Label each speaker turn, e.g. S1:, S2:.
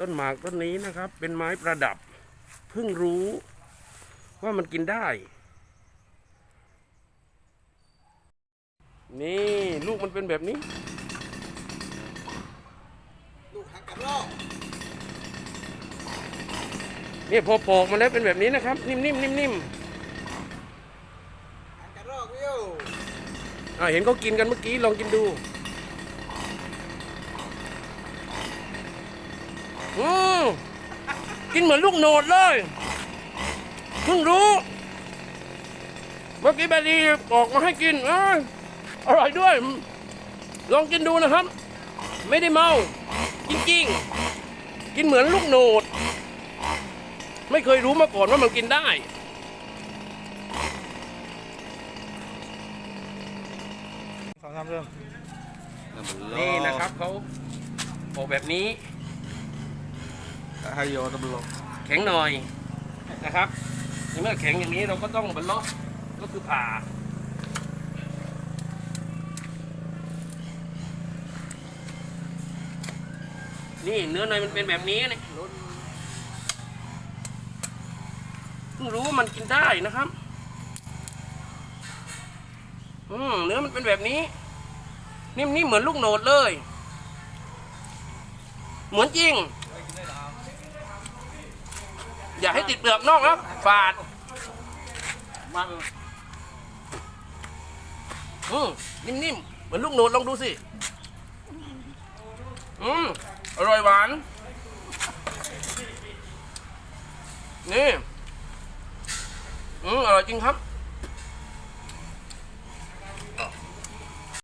S1: ต้นหมากต้นนี้นะครับ เป็นไม้ประดับเพิ่งรู้ว่ามันกินได้ นี่ลูกมันเป็นแบบนี้
S2: ลูกหักกระรอก
S1: เนี่ยพอปอกมาแล้วเป็นแบบนี้นะครับ นิ่มๆนิ่ม
S2: หักกระรอกวิว
S1: ๆอ่าเห็นเขากินกันเมื่อกี้ลองกินดู อืมกินเหมือนลูกโหนดเลยเพิ่งรู้ เมื่อกี้แบดีออกมาให้กินเอ้ยอร่อยด้วย ลองกินดูนะครับ ไม่ได้เมา จริงๆ กินเหมือนลูกโหนด ไม่เคยรู้มาก่อนว่ามันกินได้
S2: สองสามเริ่ม
S1: นี่นะครับเขาโปะแบบนี้
S2: ไฮโยตบลง
S1: แข็งหน่อยนะครับในเมื่อแข็งอย่างนี้เราก็ต้องบรรลาะก็คือผ่านี่เนื้อในมันเป็นแบบนี้นี่เพิ่งรู้ว่ามันกินได้นะครับ อืมเนื้อมันเป็นแบบนี้ นิ่มๆเหมือนลูกโหนดเลย เหมือนจริง อย่าให้ติดเปลือกนอกนะฝาด
S2: มัน
S1: อืมนิ่มๆ เหมือนลูกโนดลองดูสิ อืมอร่อยหวาน นี่ อืมอร่อยจริงครับ